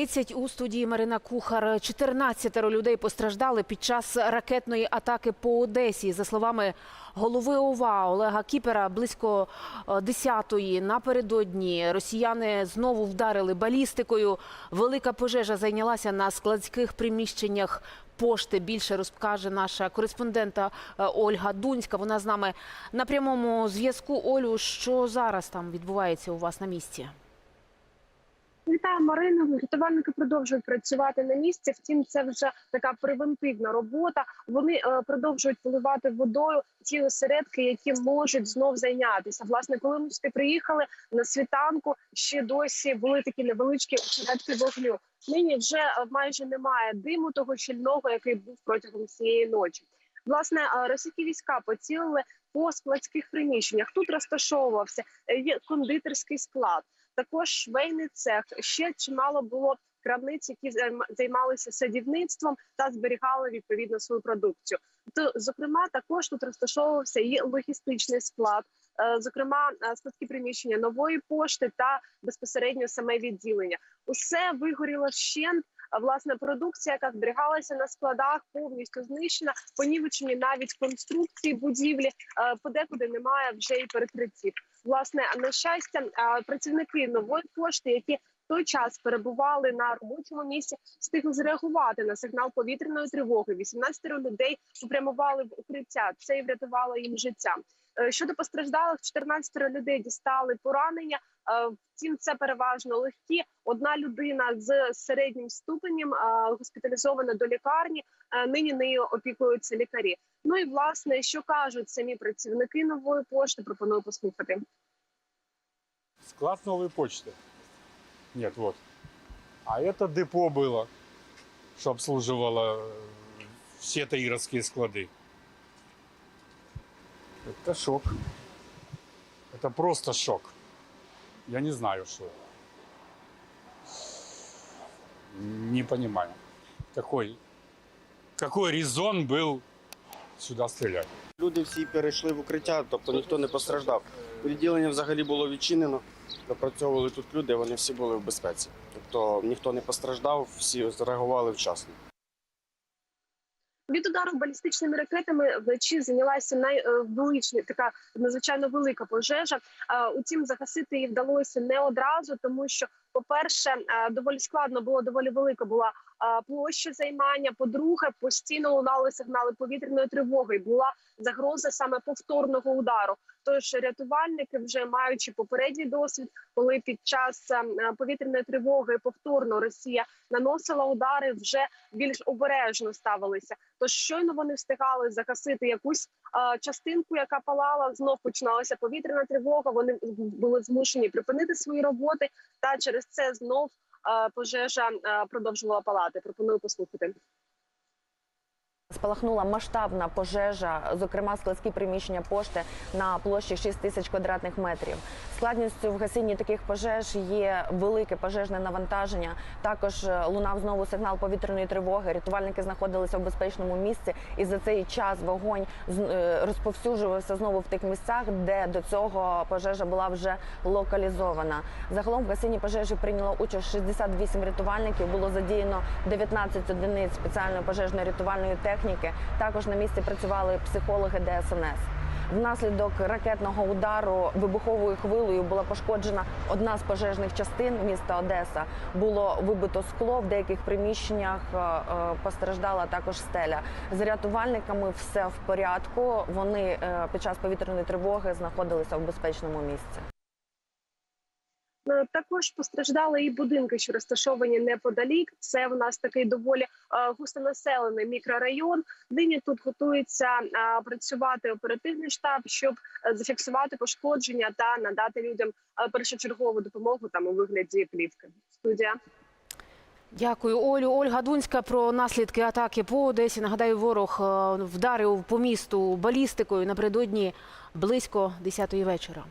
30 у студії Марина Кухар. 14 людей постраждали під час ракетної атаки по Одесі. За словами голови ОВА Олега Кіпера, близько е, 10-ї напередодні росіяни знову вдарили балістикою. Велика пожежа зайнялася на складських приміщеннях пошти. Більше розкаже наша кореспондента е, Ольга Дунська. Вона з нами на прямому зв'язку. Олю, що зараз там відбувається у вас на місці? Марина. Рятувальники продовжують працювати на місці. Втім, це вже така превентивна робота. Вони е, продовжують поливати водою ті осередки, які можуть знов зайнятися. Власне, коли ми приїхали на світанку, ще досі були такі невеличкі осередки вогню. Нині вже е, майже немає диму того щільного, який був протягом цієї ночі. Власне, е, російські війська поцілили по складських приміщеннях. Тут розташовувався кондитерський склад також швейний цех. Ще чимало було крамниць, які займа- займалися садівництвом та зберігали відповідно свою продукцію. То, зокрема, також тут розташовувався і логістичний склад, е, зокрема, е, складські приміщення нової пошти та безпосередньо саме відділення. Усе вигоріло вщент. Власне, продукція, яка зберігалася на складах, повністю знищена, понівечені навіть конструкції будівлі. е, Подекуди немає вже і перекриттів. Власне, на щастя, працівники нової пошти, які той час перебували на робочому місці, встигли зреагувати на сигнал повітряної тривоги. 18 людей попрямували в укриття. Це і врятувало їм життя. Е, Щодо постраждалих, 14 людей дістали поранення. Е, Втім, це переважно легкі. Одна людина з середнім ступенем е, госпіталізована до лікарні. Е, Нині нею опікуються лікарі. Ну і власне, що кажуть самі працівники нової пошти, пропоную послухати. Склад новой почты. Нет, вот. А это депо было, что обслуживало э, все таировские склады. Это шок. Это просто шок. Я не знаю, что. Не понимаю. Какой, какой резон был сюда стрелять? Люди всі перейшли в укриття, тобто ніхто не постраждав. Відділення взагалі було відчинено. Допрацьовували тут люди, вони всі були в безпеці. Тобто ніхто не постраждав, всі зреагували вчасно. Від удару балістичними ракетами вночі зайнялася найвелична така надзвичайно велика пожежа. Утім, загасити її вдалося не одразу, тому що, по-перше, доволі складно було доволі велика була площа займання. По-друге, постійно лунали сигнали повітряної тривоги. і Була загроза саме повторного удару. Тож рятувальники, вже маючи попередній досвід, коли під час повітряної тривоги повторно Росія наносила удари, вже більш обережно ставилися. Тож щойно вони встигали загасити якусь а, частинку, яка палала, знов починалася повітряна тривога. Вони були змушені припинити свої роботи, та через це знов а, пожежа а, продовжувала палати. Пропоную послухати. Спалахнула масштабна пожежа, зокрема складські приміщення пошти на площі 6 тисяч квадратних метрів. Складністю в гасінні таких пожеж є велике пожежне навантаження. Також е, лунав знову сигнал повітряної тривоги. Рятувальники знаходилися в безпечному місці, і за цей час вогонь е, розповсюджувався знову в тих місцях, де до цього пожежа була вже локалізована. Загалом в гасінні пожежі прийняло участь 68 рятувальників. Було задіяно 19 одиниць спеціальної пожежної рятувальної техніки. Також на місці працювали психологи ДСНС. Внаслідок ракетного удару вибуховою хвилею була пошкоджена одна з пожежних частин міста Одеса. Було вибито скло в деяких приміщеннях. е, е, Постраждала також стеля. З рятувальниками все в порядку. Вони е, під час повітряної тривоги знаходилися в безпечному місці. Е, Також постраждали і будинки, що розташовані неподалік. Це в нас такий доволі е, густонаселений мікрорайон. Нині тут готується е, працювати оперативний штаб, щоб зафіксувати пошкодження та надати людям першочергову допомогу там у вигляді плівки. Студія. Дякую, Олю. Ольга Дунська про наслідки атаки по Одесі. Нагадаю, ворог вдарив по місту балістикою напередодні близько 10-ї вечора.